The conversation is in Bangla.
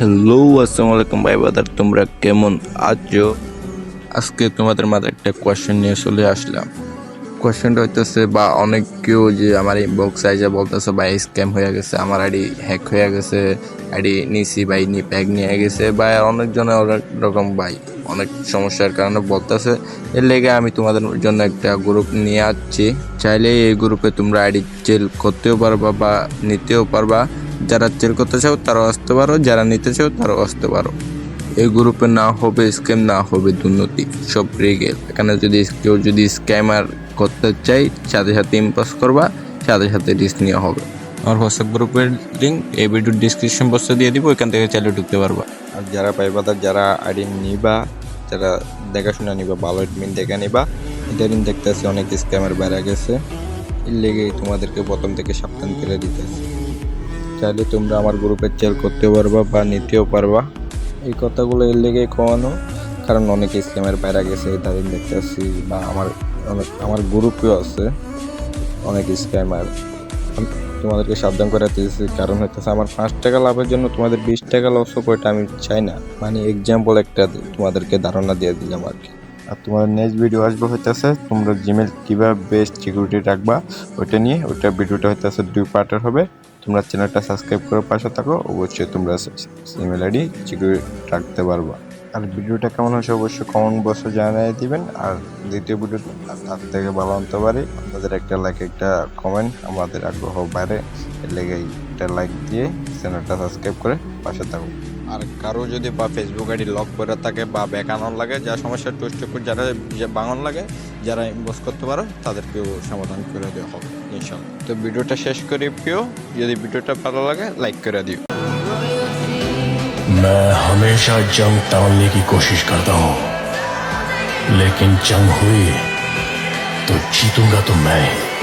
হ্যালো আসসালামু আলাইকুম ভাই বাদার তোমরা কেমন আছো? আজকে তোমাদের মাঝে একটা কোয়েশ্চেন নিয়ে চলে আসলাম। কোয়েশ্চেনটা হইতেছে, বা অনেক কেউ যে আমার ইনবক্স আইজা বলতেছে, ভাই স্ক্যাম হয়ে গেছে, আমার আইডি হ্যাক হয়ে গেছে, আইডি নিছি, ভাই, নি প্যাক নিয়ে গেছে। বা অনেকজনে অনেক রকম, ভাই, অনেক সমস্যার কারণে বলতেছে। এর লেগে আমি তোমাদের জন্য একটা গ্রুপ নিয়ে আসছি। চাইলে এই গ্রুপে তোমরা আইডি চেল করতেও পারবা বা নিতেও পারবা। যারা চেল করতে চাও, তারাও আসতে পারো। যারা নিতে চাও, তারাও আসতে পারো। এই গ্রুপে না হবে স্ক্যাম না হবে দুর্নীতি, সব রিগেল এখানে যদি কেউ যদি স্ক্যামার করতে চাই সাথে সাথে ইম্পাস করবা, সাথে সাথে রিস্ক নেওয়া হবে। আমার হোয়াটসঅ্যাপ গ্রুপের লিঙ্ক এই ভিডিওর ডিসক্রিপশন বক্সে দিয়ে দিব, ওইখান থেকে চাইলে ঢুকতে পারবা। আর যারা পাইবাদার যারা আইডি নিবা, যারা দেখাশোনা নিবা, ভালো এডমিন দেখে নিবা ইদারিং দেখতেছি, অনেক স্ক্যামের বেড়ে গেছে। এর লেগেই তোমাদেরকে প্রথম থেকে সাবধান করে দিতেছি। চাইলে তোমরা আমার গ্রুপে চেল করতেও পারবা বা নিতেও পারবা। এই কথাগুলো এর লেগেই কমানো। কারণ অনেক স্ক্যামের বাইরে গেছে ইদারিং দেখতেছি বা আমার অনেক, আমার গ্রুপেও আছে অনেক স্ক্যামার তোমাদেরকে সাবধান করে দিয়েছি কারণ হইতেছে আমার পাঁচ টাকা লাভের জন্য তোমাদের বিশ টাকা লস হোক ওইটা আমি চাই না। মানে এক্সাম্পল একটা তোমাদেরকে ধারণা দিয়ে দিলাম আর কি। আর তোমাদের নেক্সট ভিডিও আসবে হইতেছে, তোমরা জিমেল কীভাবে বেস্ট সিকিউরিটি রাখবা, ওইটা নিয়ে, ওইটা ভিডিওটা হইতেছে দুই পার্টের হবে। তোমরা চ্যানেলটা সাবস্ক্রাইব করে পাশে থাকো। অবশ্যই তোমরা ইমেল আইডি সিকিউরিটি রাখতে পারবা। আর ভিডিওটা কেমন হয়েছে অবশ্যই কমেন্ট বক্সে জানিয়ে দিবেন। আর দ্বিতীয় ভিডিও তার থেকে ভালো আনতে পারি। আপনাদের একটা লাইক একটা কমেন্ট আমাদের আগ্রহ বাড়ে। লেগেই লেগে একটা লাইক দিয়ে চ্যানেলটা সাবস্ক্রাইব করে পাশে থাকুন আর কারো যদি বা ফেসবুক আইডি লক করে থাকে বা ব্যাকানন লাগে যা সমস্যা টুস্ট যারা যে বাঙন লাগে যারা ইনবক্স করতে পারো তাদেরকেও সমাধান করে দেওয়া হবে ইনশাল্লাহ তো ভিডিওটা শেষ করি প্রিয় যদি ভিডিওটা ভালো লাগে লাইক করে দিও मैं हमेशा जंग टालने की कोशिश करता हूं लेकिन जंग हुई तो जीतूंगा तो मैं ही